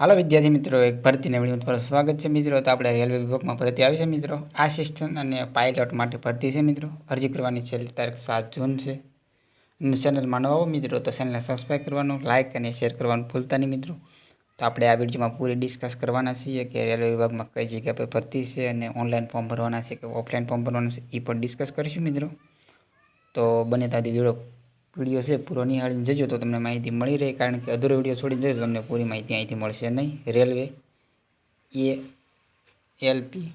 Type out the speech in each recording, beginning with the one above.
હાલો વિદ્યાર્થી મિત્રો, એક ભરતી વીડિયો તમારું સ્વાગત છે મિત્રો. તો આપણે રેલવે વિભાગમાં ભરતી આવી છે મિત્રો. આસિસ્ટન્ટ અને પાયલોટ માટે ભરતી છે મિત્રો. અરજી કરવાની છેલ્લી તારીખ સાત જૂન છે. અને ચેનલમાં નવા મિત્રો, તો ચેનલને સબસ્ક્રાઈબ કરવાનું લાઇક અને શેર કરવાનું ભૂલતા નહીં મિત્રો. તો આપણે આ વિડીયોમાં પૂરી ડિસ્કસ કરવાના છીએ કે રેલવે વિભાગમાં કઈ જગ્યા પર ભરતી છે અને ઓનલાઈન ફોર્મ ભરવાના છે કે ઓફલાઈન ફોર્મ ભરવાનું છે એ પણ ડિસ્કસ કરીશું મિત્રો. તો બને ત્યાંથી વીડિયો વીડિયો છે, પૂરો નિહાળીને જજો તો તમને માહિતી મળી રહે. કારણ કે અધૂરો વીડિયો છોડીને જજો તમને પૂરી માહિતી અહીંથી મળશે નહીં. રેલવે, એ, એલપી,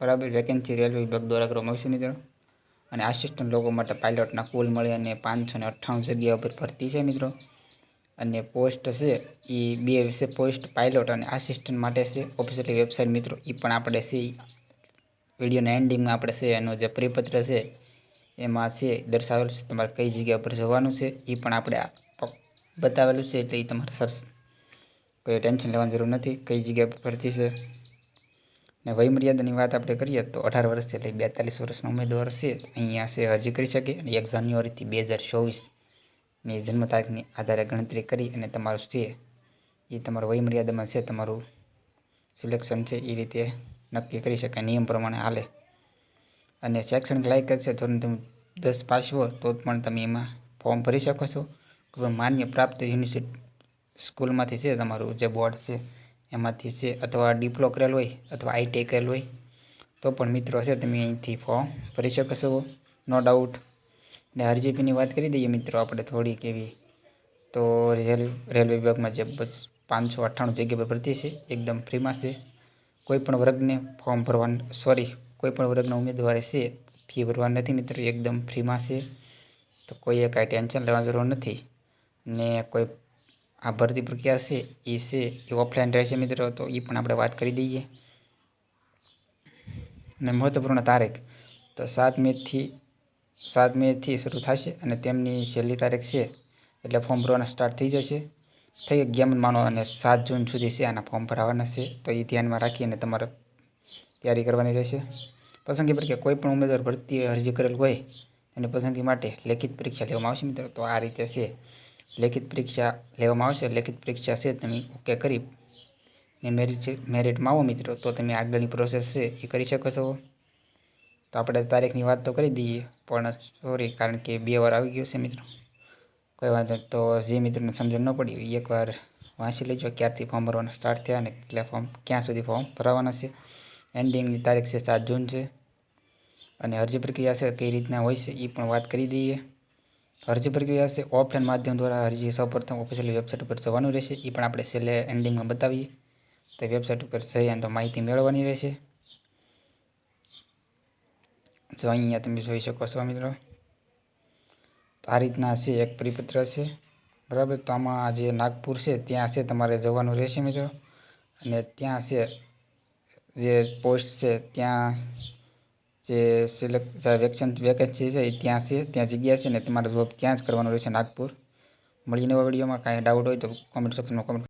બરાબર વેકેન્સી રેલવે વિભાગ દ્વારા કરવામાં આવશે મિત્રો. અને આસિસ્ટન્ટ લોકો માટે પાયલોટના કુલ મળી અને પાંચસો ને અઠ્ઠાણું જગ્યા ઉપર ભરતી છે મિત્રો. અને પોસ્ટ છે, એ બે છે પોસ્ટ પાયલોટ અને આસિસ્ટન્ટ માટે છે. ઓફિશિયલી વેબસાઇટ મિત્રો એ પણ આપણે છે વિડીયોના એન્ડિંગમાં આપણે છે, એનો જે પરિપત્ર છે એમાં છે, દર્શાવેલું છે, તમારે કઈ જગ્યા પર જવાનું છે એ પણ આપણે બતાવેલું છે, એટલે એ તમારે સરસ કોઈ ટેન્શન લેવાની જરૂર નથી, કઈ જગ્યા પર ભરતી છે. ને વયમર્યાદાની વાત આપણે કરીએ તો અઢાર વર્ષથી એટલે બેતાલીસ વર્ષનો ઉમેદવાર છે, અહીંયા છે, અરજી કરી શકે, અને એક જાન્યુઆરીથી બે હજાર ચોવીસની જન્મ તારીખની આધારે ગણતરી કરી, અને તમારું છે એ તમારું વયમર્યાદામાં છે, તમારું સિલેક્શન છે એ રીતે નક્કી કરી શકાય, નિયમ પ્રમાણે હાલે. અને શૈક્ષણિક લાયકાત છે. ધોરણ તમે દસ પાસ હો, તો પણ તમે એમાં ફોર્મ ભરી શકો છો. કોઈ માન્ય પ્રાપ્ત યુનિવર્સિટી સ્કૂલમાંથી છે તમારું જે બોર્ડ છે, એમાંથી છે અથવા ડિપ્લો કરેલ હોય અથવા આઈટીઆઈ કરેલ હોય, તો પણ મિત્રો છે તમે અહીંથી ફોર્મ ભરી શકો છો. નો ડાઉટ ને આરજીપીની વાત કરી દઈએ મિત્રો આપણે થોડીક એવી. તો રેલ રેલવે વિભાગમાં જે પાંચસો અઠ્ઠાણું જગ્યા પર ભરતી છે, એકદમ ફ્રીમાં છે. કોઈ પણ વર્ગને ફોર્મ ભરવાનું સોરી કોઈ પણ વર્ગના ઉમેદવારે છે, ફી ભરવાની નથી મિત્રો, એકદમ ફ્રીમાં છે. તો કોઈએ કાંઈ ટેન્શન લેવાની જરૂર નથી. ને કોઈ આ ભરતી પ્રક્રિયા છે એ છે, એ ઓફલાઈન રહેશે મિત્રો, તો એ પણ આપણે વાત કરી દઈએ. અને મહત્વપૂર્ણ તારીખ, તો સાત મેથી સાત મેથી શરૂ થશે અને તેમની છેલ્લી તારીખ છે, એટલે ફોર્મ ભરવાના સ્ટાર્ટ થઈ જશે. થઈ ગયા માનો અને સાત જૂન સુધી છે, આના ફોર્મ ભરાવાના છે, તો એ ધ્યાનમાં રાખીને તમારે તૈયારી કરવાની રહેશે. પસંદગી પ્રક્રિયા કોઈ પણ ઉમેદવાર ભરતી અરજી કરેલ હોય એની પસંદગી માટે લેખિત પરીક્ષા લેવામાં આવશે. મિત્રો, તો આ રીતે છે. લેખિત પરીક્ષા લેવામાં આવશે. લેખિત પરીક્ષા છે, તમે ઓકે કરી ને મેરિટ મેરિટમાં આવો મિત્રો. તો તમે આગળની પ્રોસેસ છે એ કરી શકો છો. તો આપણે તારીખની વાત તો કરી દઈએ, પણ સોરી કારણ કે બે વાર આવી ગયું છે મિત્રો. કોઈ વાંધો. તો જે મિત્રોને સમજણ ન પડી એકવાર વાંચી લેજો. ક્યારથી ફોર્મ ભરવાના સ્ટાર્ટ થયા અને કેટલા ફોર્મ ક્યાં સુધી ફોર્મ ભરાવાના છે. એન્ડિંગની તારીખ છે સાત જૂન છે. અને અરજી પ્રક્રિયા છે કઈ રીતના હોય છે એ પણ વાત કરી દઈએ. અરજી પ્રક્રિયા છે ઓફલાઈન માધ્યમ દ્વારા અરજી સૌપ્રથમ ઓફિશિયલ વેબસાઇટ ઉપર જવાનું રહેશે. એ પણ આપણે છેલ્લે એન્ડિંગમાં બતાવીએ. તો વેબસાઇટ ઉપર જઈ અને તો માહિતી મેળવવાની રહેશે. જો અહીંયા તમે જોઈ શકો છો મિત્રો, તો આ રીતના છે એક પરિપત્ર છે. બરાબર? તો આમાં જે નાગપુર છે ત્યાં છે તમારે જવાનું રહેશે મિત્રો. અને ત્યાં છે જે પોસ્ટ છે, ત્યાં જે સિલેક્ટ વેકેશન વેકેન્સી છે ત્યાં છે, ત્યાં જગ્યા છે ને તમારે જોબ ત્યાં જ કરવાનું રહેશે નાગપુર. મળીને વિડીયોમાં કાંઈ ડાઉટ હોય તો કોમેન્ટ સેક્શનમાં કોમેન્ટ